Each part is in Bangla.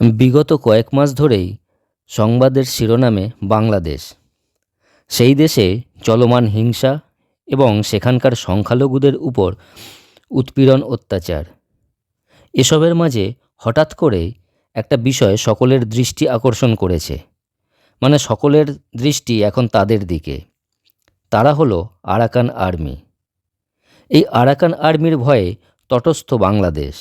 বিগত কয়েক মাস ধরেই সংবাদের শিরোনামে বাংলাদেশ। সেই দেশে চলমান হিংসা এবং সেখানকার সংখ্যালঘুদের উপর উৎপীড়ন অত্যাচার। এসবের মাঝে হঠাৎ করে একটা বিষয় সকলের দৃষ্টি আকর্ষণ করেছে। মানে সকলের দৃষ্টি এখন তাদের দিকে। তারা হলো আরাকান আর্মি। এই আরাকান আর্মির ভয়ে তটস্থ বাংলাদেশ।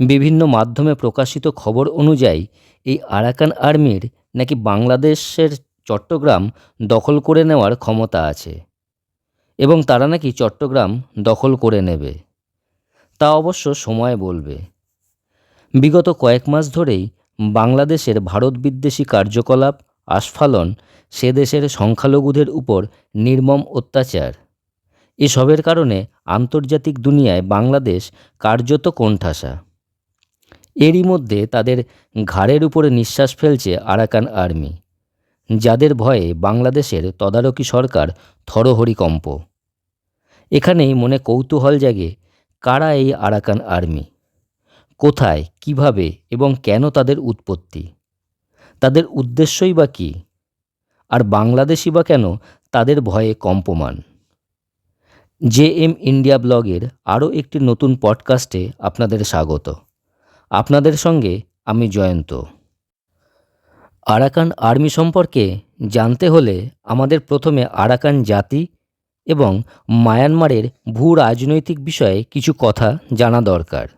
বিভিন্ন মাধ্যমে প্রকাশিত খবর অনুযায়ী, এই আরাকান আর্মির নাকি বাংলাদেশের চট্টগ্রাম দখল করে নেওয়ার ক্ষমতা আছে এবং তারা নাকি চট্টগ্রাম দখল করে নেবে, তা অবশ্য সময় বলবে। বিগত কয়েক মাস ধরেই বাংলাদেশের ভারত বিদ্বেষী কার্যকলাপ, আস্ফালন সে দেশের সংখ্যালঘুদের উপর নির্মম অত্যাচার। এসবের কারণে আন্তর্জাতিক দুনিয়ায় বাংলাদেশ কার্যত কোণঠাসা। এরই মধ্যে তাদের ঘাড়ের উপরে নিঃশ্বাস ফেলছে আরাকান আর্মি। যাদের ভয়ে বাংলাদেশের তদারকি সরকার থরহরিকম্প এখানেই মনে কৌতূহল জাগে, কারা এই আরাকান আর্মি? কোথায়, কীভাবে এবং কেন তাদের উৎপত্তি? তাদের উদ্দেশ্যই বা কী? আর বাংলাদেশই বা কেন তাদের ভয়ে কম্পমান? জে এম ইন্ডিয়া ব্লগের আরও একটি নতুন পডকাস্টে আপনাদের স্বাগত। আপনাদের সঙ্গে আমি জয়ন্ত। আরাকান আর্মি সম্পর্কে জানতে হলে আমাদের প্রথমে আরাকান জাতি এবং মায়ানমারের ভূ রাজনৈতিক বিষয়ে কিছু কথা জানা দরকার।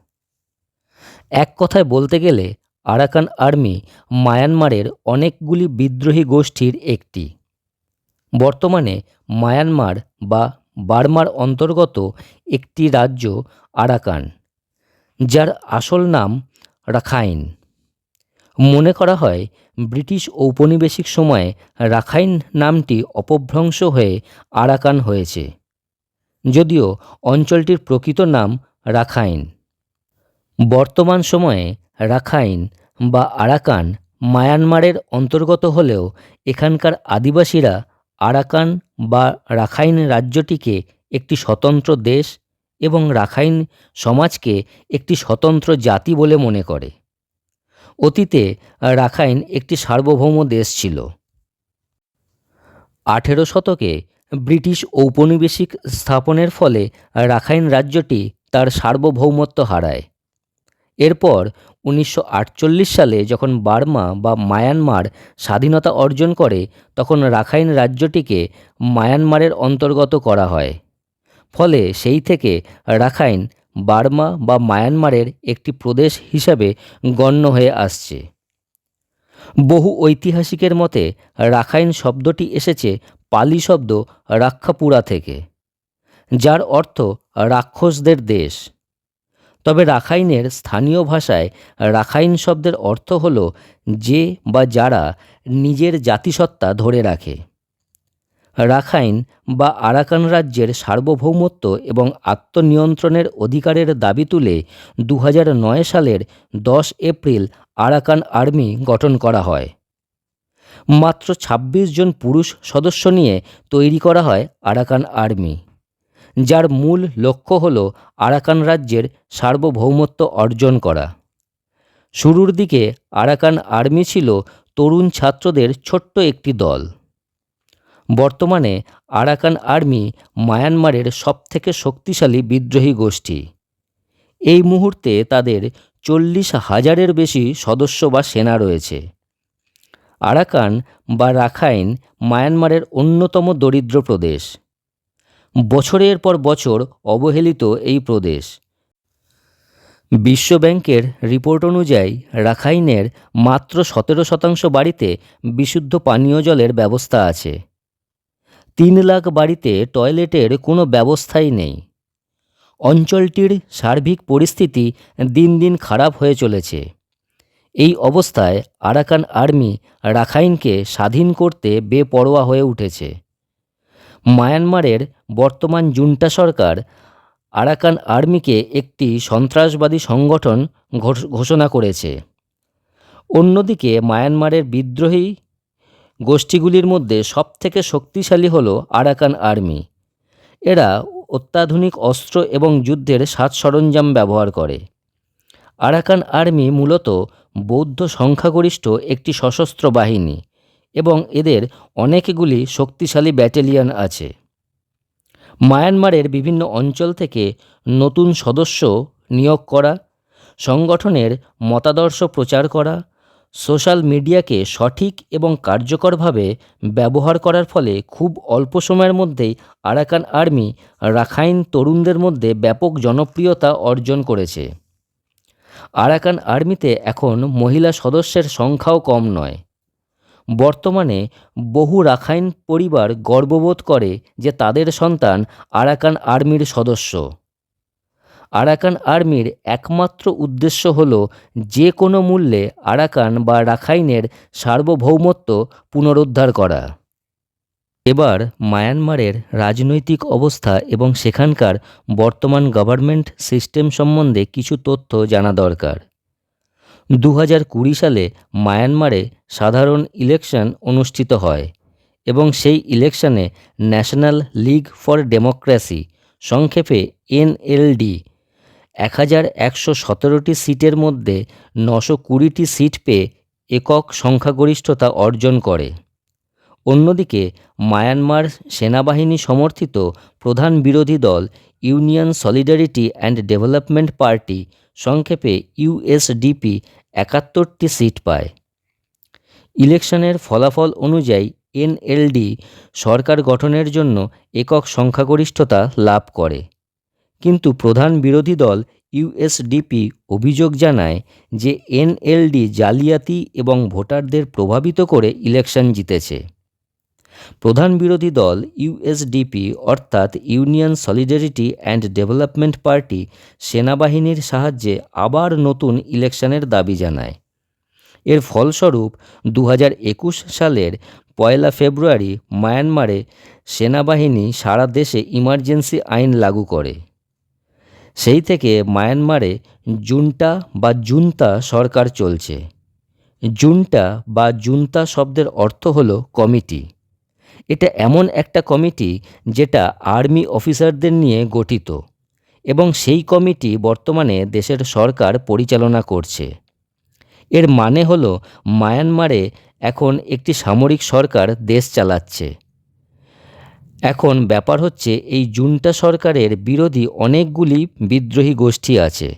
এক কথায় বলতে গেলে আরাকান আর্মি মায়ানমারের অনেকগুলি বিদ্রোহী গোষ্ঠীর একটি। বর্তমানে মায়ানমার বা বার্মার অন্তর্গত একটি রাজ্য আরাকান। যার আসল নাম রাখাইন। মনে করা হয়, ব্রিটিশ ঔপনিবেশিক সময়ে রাখাইন নামটি অপভ্রংশ হয়ে আরাকান হয়েছে। যদিও অঞ্চলটির প্রকৃত নাম রাখাইন। বর্তমান সময়ে রাখাইন বা আরাকান মায়ানমারের অন্তর্গত হলেও এখানকার আদিবাসীরা আরাকান বা রাখাইন রাজ্যটিকে একটি স্বতন্ত্র দেশ এবং রাখাইন সমাজকে একটি স্বতন্ত্র জাতি বলে মনে করে। অতীতে রাখাইন একটি সার্বভৌম দেশ ছিল। আঠেরো শতকে ব্রিটিশ ঔপনিবেশিক স্থাপনের ফলে রাখাইন রাজ্যটি তার সার্বভৌমত্ব হারায়। এরপর উনিশশো আটচল্লিশ সালে যখন বার্মা বা মায়ানমার স্বাধীনতা অর্জন করে, তখন রাখাইন রাজ্যটিকে মায়ানমারের অন্তর্গত করা হয়। ফলে সেই থেকে রাখাইন, বার্মা বা মায়ানমারের একটি প্রদেশ হিসাবে গণ্য হয়ে আসছে। বহু ঐতিহাসিকের মতে, রাখাইন শব্দটি এসেছে পালি শব্দ রাক্ষাপুরা থেকে, যার অর্থ রাক্ষসদের দেশ। তবে রাখাইনের স্থানীয় ভাষায় রাখাইন শব্দের অর্থ হল যে বা যারা নিজের জাতিসত্তা ধরে রাখে। রাখাইন বা আরাকান রাজ্যের সার্বভৌমত্ব এবং আত্মনিয়ন্ত্রণের অধিকারের দাবি তুলে দু হাজার নয় সালের দশ এপ্রিল আরাকান আর্মি গঠন করা হয়। মাত্র ২৬ জন পুরুষ সদস্য নিয়ে তৈরি করা হয় আরাকান আর্মি। যার মূল লক্ষ্য হল আরাকান রাজ্যের সার্বভৌমত্ব অর্জন করা। শুরুর দিকে আরাকান আর্মি ছিল তরুণ ছাত্রদের ছোট্ট একটি দল। বর্তমানে আরাকান আর্মি মায়ানমারের সবথেকে শক্তিশালী বিদ্রোহী গোষ্ঠী। এই মুহূর্তে তাদের চল্লিশ হাজারের বেশি সদস্য বা সেনা রয়েছে। আরাকান বা রাখাইন মায়ানমারের অন্যতম দরিদ্র প্রদেশ। বছরের পর বছর অবহেলিত এই প্রদেশ। বিশ্বব্যাংকের রিপোর্ট অনুযায়ী রাখাইনের মাত্র সতেরো শতাংশ বাড়িতে বিশুদ্ধ পানীয় জলের ব্যবস্থা আছে। তিন লাখ বাড়িতে টয়লেটের কোনো ব্যবস্থাই নেই। অঞ্চলটির সার্বিক পরিস্থিতি দিন দিন খারাপ হয়ে চলেছে। এই অবস্থায় আরাকান আর্মি রাখাইনকে স্বাধীন করতে বেপরোয়া হয়ে উঠেছে। মায়ানমারের বর্তমান জুন্টা সরকার আরাকান আর্মিকে একটি সন্ত্রাসবাদী সংগঠন ঘোষণা করেছে। অন্যদিকে মায়ানমারের বিদ্রোহী গোষ্ঠীগুলির মধ্যে সবথেকে শক্তিশালী হল আরাকান আর্মি। এরা অত্যাধুনিক অস্ত্র এবং যুদ্ধের সাজ সরঞ্জাম ব্যবহার করে। আরাকান আর্মি মূলত বৌদ্ধ সংখ্যাগরিষ্ঠ একটি সশস্ত্র বাহিনী এবং এদের অনেকগুলি শক্তিশালী ব্যাটালিয়ন আছে। মায়ানমারের বিভিন্ন অঞ্চল থেকে নতুন সদস্য নিয়োগ করা, সংগঠনের মতাদর্শ প্রচার করা সোশ্যাল মিডিয়াকে সঠিক এবং কার্যকরভাবে ব্যবহার করার ফলে খুব অল্প সময়ের মধ্যেই আরাকান আর্মি রাখাইন তরুণদের মধ্যে ব্যাপক জনপ্রিয়তা অর্জন করেছে। আরাকান আর্মিতে এখন মহিলা সদস্যের সংখ্যাও কম নয়। বর্তমানে বহু রাখাইন পরিবার গর্ববোধ করে যে তাদের সন্তান আরাকান আর্মির সদস্য। আরাকান আর্মির একমাত্র উদ্দেশ্য হল যে কোনো মূল্যে আরাকান বা রাখাইনের সার্বভৌমত্ব পুনরুদ্ধার করা। এবার মায়ানমারের রাজনৈতিক অবস্থা এবং সেখানকার বর্তমান গভর্নমেন্ট সিস্টেম সম্বন্ধে কিছু তথ্য জানা দরকার। দু কুড়ি সালে মায়ানমারে সাধারণ ইলেকশন অনুষ্ঠিত হয় এবং সেই ইলেকশনে ন্যাশনাল লিগ ফর ডেমোক্রেসি, সংক্ষেপে এনএলডি এক হাজার একশো সতেরোটি সিটের মধ্যে নশো কুড়িটি সিট পেয়ে একক সংখ্যাগরিষ্ঠতা অর্জন করে। অন্যদিকে, মায়ানমার সেনাবাহিনী সমর্থিত প্রধান বিরোধী দল Union Solidarity and Development Party সংক্ষেপে ইউএসডিপি একাত্তরটি সিট পায়। ইলেকশনের ফলাফল অনুযায়ী এনএলডি সরকার গঠনের জন্য একক সংখ্যাগরিষ্ঠতা লাভ করে। কিন্তু প্রধান বিরোধী দল ইউএসডিপি অভিযোগ জানায় যে এনএলডি জালিয়াতি এবং ভোটারদের প্রভাবিত করে ইলেকশন জিতেছে। প্রধান বিরোধী দল ইউএসডিপি অর্থাৎ union solidarity and development party সেনাবাহিনীর সাহায্যে আবার নতুন ইলেকশনের দাবি জানায়। এর ফলস্বরূপ দু সালের পয়লা ফেব্রুয়ারি মায়ানমারে সেনাবাহিনী সারা দেশে ইমার্জেন্সি আইন লাগু করে। সেই থেকে মায়ানমারে জুনটা বা জুনতা সরকার চলছে। জুনটা বা জুনতা শব্দের অর্থ হল কমিটি। এটা এমন একটা কমিটি যেটা আর্মি অফিসারদের নিয়ে গঠিত এবং সেই কমিটি বর্তমানে দেশের সরকার পরিচালনা করছে। এর মানে হলো মায়ানমারে এখন একটি সামরিক সরকার দেশ চালাচ্ছে। এখন ব্যাপার হচ্ছে এই জুনটা সরকারের বিরোধী অনেকগুলি বিদ্রোহী গোষ্ঠী আছে,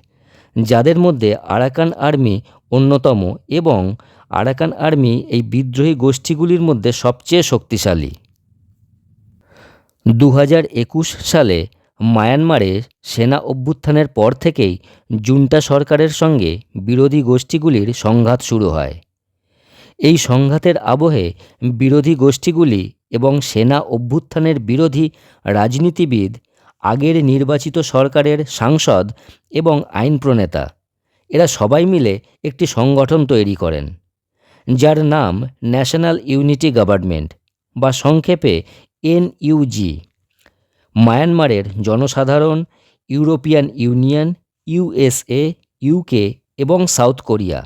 যাদের মধ্যে আরাকান আর্মি অন্যতম এবং আরাকান আর্মি এই বিদ্রোহী গোষ্ঠীগুলির মধ্যে সবচেয়ে শক্তিশালী। দু হাজার একুশ সালে মায়ানমারে সেনা অভ্যুত্থানের পর থেকেই জুনটা সরকারের সঙ্গে বিরোধী গোষ্ঠীগুলির সংঘাত শুরু হয়। এই সংঘাতের আবহে বিরোধী গোষ্ঠীগুলি এবং সেনা অভ্যুত্থানের বিরোধী রাজনীতিবিদ, আগের নির্বাচিত সরকারের সাংসদ এবং আইন প্রণেতা, এরা সবাই মিলে একটি সংগঠন তৈরি করেন, যার নাম ন্যাশনাল ইউনিটি গভর্নমেন্ট বা সংক্ষেপে এনইউজি। মায়ানমারের জনসাধারণ, ইউরোপিয়ান ইউনিয়ন, ইউএসএ, ইউকে এবং সাউথ কোরিয়া।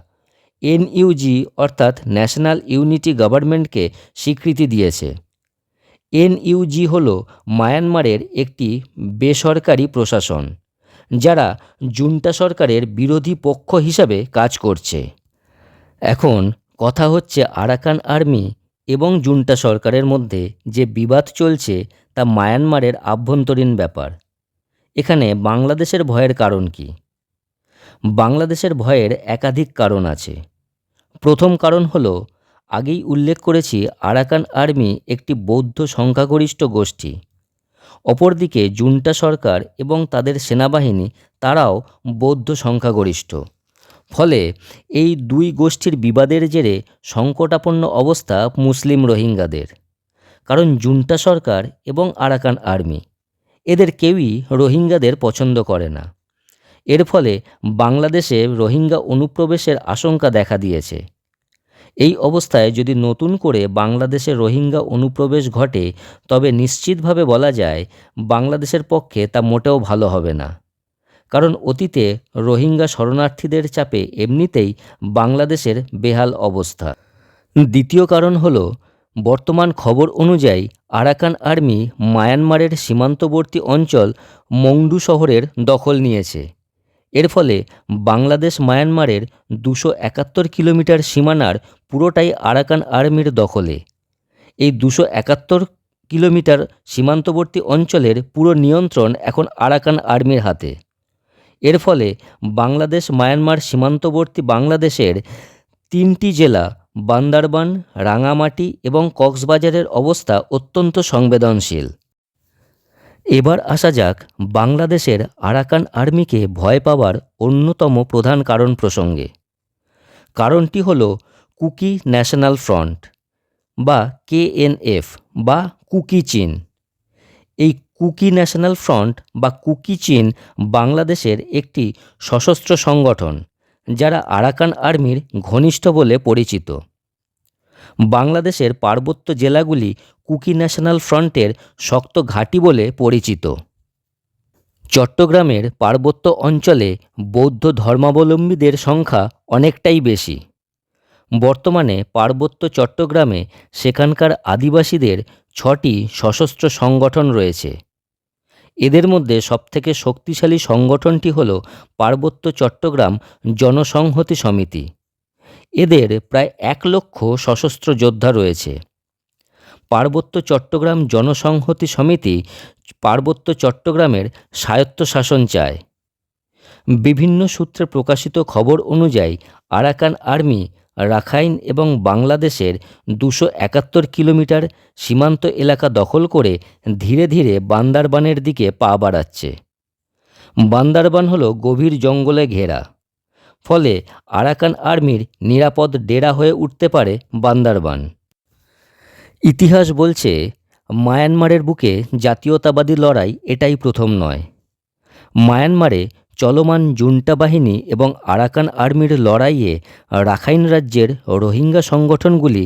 এনইউজি অর্থাৎ ন্যাশনাল ইউনিটি গভর্নমেন্টকে স্বীকৃতি দিয়েছে। এনইউজি হল মায়ানমারের একটি বেসরকারি প্রশাসন, যারা জুন্টা সরকারের বিরোধী পক্ষ হিসাবে কাজ করছে। এখন কথা হচ্ছে আরাকান আর্মি এবং জুন্টা সরকারের মধ্যে যে বিবাদ চলছে তা মায়ানমারের আভ্যন্তরীণ ব্যাপার। এখানে বাংলাদেশের ভয়ের কারণ কি? বাংলাদেশের ভয়ের একাধিক কারণ আছে। প্রথম কারণ হল, আগেই উল্লেখ করেছি আরাকান আর্মি একটি বৌদ্ধ সংখ্যাগরিষ্ঠ গোষ্ঠী। অপরদিকে জুন্টা সরকার এবং তাদের সেনাবাহিনী তারাও বৌদ্ধ সংখ্যাগরিষ্ঠ। ফলে এই দুই গোষ্ঠীর বিবাদের জেরে সংকটাপন্ন অবস্থা মুসলিম রোহিঙ্গাদের। কারণ জুন্টা সরকার এবং আরাকান আর্মি, এদের কেউই রোহিঙ্গাদের পছন্দ করে না। এর ফলে বাংলাদেশে রোহিঙ্গা অনুপ্রবেশের আশঙ্কা দেখা দিয়েছে। এই অবস্থায় যদি নতুন করে বাংলাদেশে রোহিঙ্গা অনুপ্রবেশ ঘটে, তবে নিশ্চিতভাবে বলা যায় বাংলাদেশের পক্ষে তা মোটেও ভালো হবে না। কারণ অতীতে রোহিঙ্গা শরণার্থীদের চাপে এমনিতেই বাংলাদেশের বেহাল অবস্থা। দ্বিতীয় কারণ হল, বর্তমান খবর অনুযায়ী আরাকান আর্মি মায়ানমারের সীমান্তবর্তী অঞ্চল মংডু শহরের দখল নিয়েছে। এর ফলে বাংলাদেশ মায়ানমারের দুশো একাত্তর কিলোমিটার সীমানার পুরোটাই আরাকান আর্মির দখলে। এই দুশো একাত্তর কিলোমিটার সীমান্তবর্তী অঞ্চলের পুরো নিয়ন্ত্রণ এখন আরাকান আর্মির হাতে। এর ফলে বাংলাদেশ মায়ানমার সীমান্তবর্তী বাংলাদেশের তিনটি জেলা বান্দারবান, রাঙামাটি এবং কক্সবাজারের অবস্থা অত্যন্ত সংবেদনশীল। এবার আসা যাক বাংলাদেশের আরাকান আর্মিকে ভয় পাওয়ার অন্যতম প্রধান কারণ প্রসঙ্গে। কারণটি হল কুকি ন্যাশনাল ফ্রন্ট বা কেএনএফ বা কুকি চীন। এই কুকি ন্যাশনাল ফ্রন্ট বা কুকি চীন বাংলাদেশের একটি সশস্ত্র সংগঠন, যারা আরাকান আর্মির ঘনিষ্ঠ বলে পরিচিত। বাংলাদেশের পার্বত্য জেলাগুলি কুকি ন্যাশনাল ফ্রন্টের শক্ত ঘাঁটি বলে পরিচিত। চট্টগ্রামের পার্বত্য অঞ্চলে বৌদ্ধ ধর্মাবলম্বীদের সংখ্যা অনেকটাই বেশি। বর্তমানে পার্বত্য চট্টগ্রামে সেখানকার আদিবাসীদের ছটি সশস্ত্র সংগঠন রয়েছে। এদের মধ্যে সবথেকে শক্তিশালী সংগঠনটি হল পার্বত্য চট্টগ্রাম জনসংহতি সমিতি। এদের প্রায় এক লক্ষ সশস্ত্র যোদ্ধা রয়েছে। পার্বত্য চট্টগ্রাম জনসংহতি সমিতি পার্বত্য চট্টগ্রামের স্বায়ত্তশাসন চায়। বিভিন্ন সূত্রে প্রকাশিত খবর অনুযায়ী আরাকান আর্মি, রাখাইন এবং বাংলাদেশের দুশো একাত্তর কিলোমিটার সীমান্ত এলাকা দখল করে ধীরে ধীরে বান্দারবানের দিকে পা বাড়াচ্ছে। বান্দারবান হলো গভীর জঙ্গলে ঘেরা। ফলে আরাকান আর্মির নিরাপদ ডেরা হয়ে উঠতে পারে বান্দারবান। ইতিহাস বলছে, মায়ানমারের বুকে জাতীয়তাবাদী লড়াই এটাই প্রথম নয়। মায়ানমারে চলমান জুন্টা বাহিনী এবং আরাকান আর্মির লড়াইয়ে রাখাইন রাজ্যের রোহিঙ্গা সংগঠনগুলি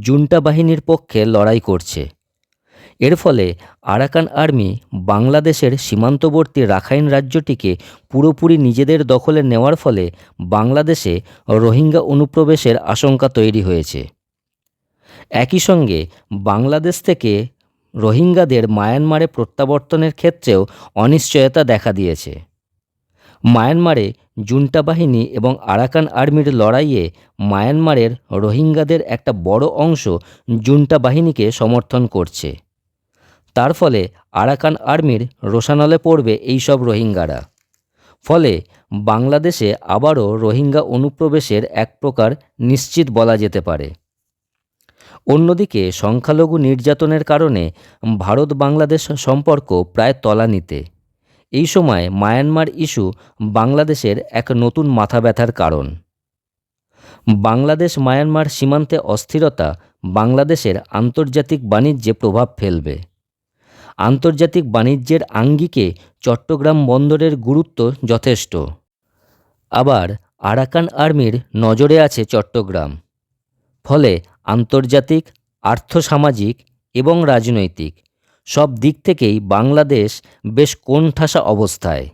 জুন্টা বাহিনীর পক্ষে লড়াই করছে। এর ফলে আরাকান আর্মি বাংলাদেশের সীমান্তবর্তী রাখাইন রাজ্যটিকে পুরোপুরি নিজেদের দখলে নেওয়ার ফলে বাংলাদেশে রোহিঙ্গা অনুপ্রবেশের আশঙ্কা তৈরি হয়েছে। একই সঙ্গে বাংলাদেশ থেকে রোহিঙ্গাদের মায়ানমারে প্রত্যাবর্তনের ক্ষেত্রেও অনিশ্চয়তা দেখা দিয়েছে। মায়ানমারে জুন্টা বাহিনী এবং আরাকান আর্মির লড়াইয়ে মায়ানমারের রোহিঙ্গাদের একটা বড় অংশ জুন্টা বাহিনীকে সমর্থন করছে। তার ফলে আরাকান আর্মির রোশানলে পড়বে এইসব রোহিঙ্গারা। ফলে বাংলাদেশে আবারও রোহিঙ্গা অনুপ্রবেশের এক প্রকার নিশ্চিত বলা যেতে পারে। অন্যদিকে সংখ্যালঘু নির্যাতনের কারণে ভারত বাংলাদেশ সম্পর্ক প্রায় তলানিতে। এই সময় মায়ানমার ইস্যু বাংলাদেশের এক নতুন মাথা ব্যথার কারণ। বাংলাদেশ মায়ানমার সীমান্তে অস্থিরতা বাংলাদেশের আন্তর্জাতিক বাণিজ্যে প্রভাব ফেলবে। আন্তর্জাতিক বাণিজ্যের আঙ্গিকে চট্টগ্রাম বন্দরের গুরুত্ব যথেষ্ট। আবার আরাকান আর্মির নজরে আছে চট্টগ্রাম। ফলে আন্তর্জাতিক আর্থসামাজিক এবং রাজনৈতিক। সব দিক থেকেই বাংলাদেশ বেশ কোণঠাসা অবস্থায়।